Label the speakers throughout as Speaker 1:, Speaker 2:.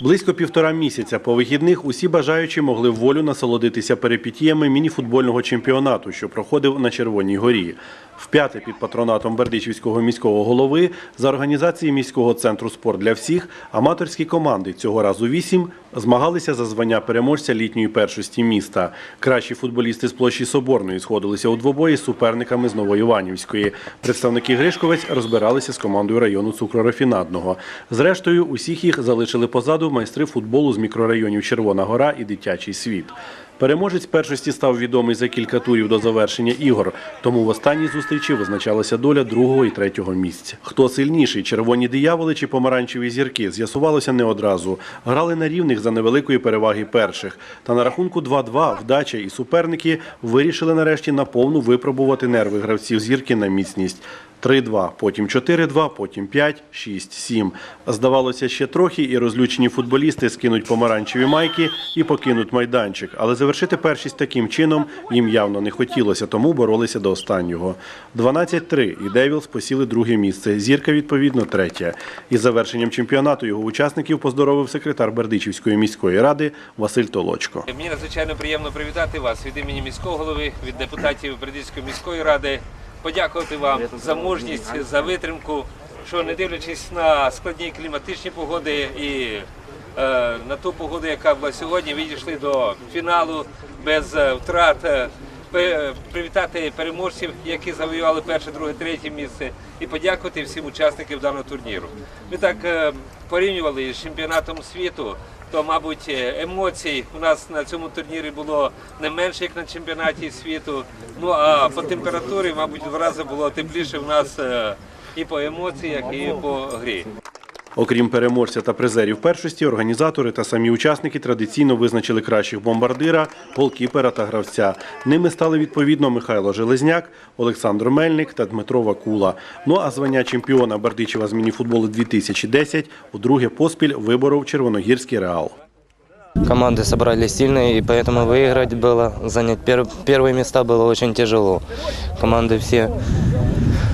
Speaker 1: Близько півтора місяця по вихідних усі бажаючі могли волю насолодитися перипетіями мініфутбольного чемпіонату, що проходив на Червоній горі. Вп'яте під патронатом Бердичівського міського голови за організації міського центру спорт для всіх аматорські команди цього разу вісім змагалися за звання переможця літньої першості міста. Кращі футболісти з площі Соборної сходилися у двобої з суперниками з Новоіванівської. Представники Гришковець розбиралися з командою району цукрорафінадного. Зрештою, усіх їх залишили позаду майстри футболу з мікрорайонів Червона Гора і Дитячий світ. Переможець першості став відомий за кілька турів до завершення ігор, тому в останній зустрічі визначалася доля другого і третього місця. Хто сильніший, червоні дияволи чи помаранчеві зірки, з'ясувалося не одразу. Грали на рівних за невеликої переваги перших. Та на рахунку 2-2 вдача і суперники вирішили нарешті наповну випробувати нерви гравців зірки на міцність. 3-2, потім 4-2, потім 5, 6, 7. Здавалося, ще трохи, і розлючені футболісти скинуть помаранчеві майки і покинуть майданчик. Але завершити першість таким чином їм явно не хотілося, тому боролися до останнього. 12-3 і Девілс посіли друге місце. Зірка, відповідно, третє. Із завершенням чемпіонату його учасників поздоровив секретар Бердичівської міської ради Василь Толочко.
Speaker 2: Мені надзвичайно приємно привітати вас від імені міського голови, від депутатів Бердичівської міської ради, подякувати вам за мужність, за витримку, що не дивлячись на складні кліматичні погоди і е, на ту погоду, яка була сьогодні, відійшли до фіналу без е, втрат. Привітати переможців, які завоювали перше, друге, третє місце, і подякувати всім учасникам даного турніру. Ми так е, порівнювали з чемпіонатом світу то, мабуть, е, емоцій у нас на цьому турнірі було не менше, як на чемпіонаті світу. Ну а по температурі, мабуть, в рази було тепліше в нас е, і по емоціях, і по грі.
Speaker 1: Окрім переможця та призерів першості, організатори та самі учасники традиційно визначили кращих бомбардира, голкіпера та гравця. Ними стали відповідно Михайло Железняк, Олександр Мельник та Дмитро Вакула. Ну а звання чемпіона Бердичева з мініфутболу 2010 удруге поспіль виборов Червоногірський Реал.
Speaker 3: Команды собрались сильные, и поэтому выиграть было, занять пер- первые места было очень тяжело. Команды все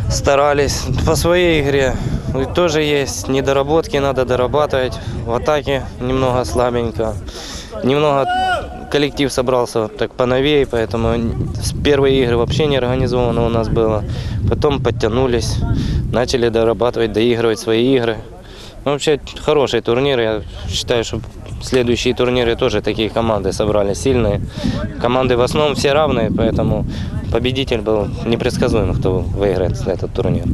Speaker 3: старались по своей игре. И тоже есть недоработки, надо дорабатывать. В атаке немного слабенько. Немного коллектив собрался так поновее, поэтому первые игры вообще не организовано у нас было. Потом подтянулись, начали дорабатывать, доигрывать свои игры. Ну, вообще хороший турнир. Я считаю, что следующие турниры тоже такие команды собрали сильные. Команды в основном все равные, поэтому победитель был непредсказуем, кто выиграет этот турнир.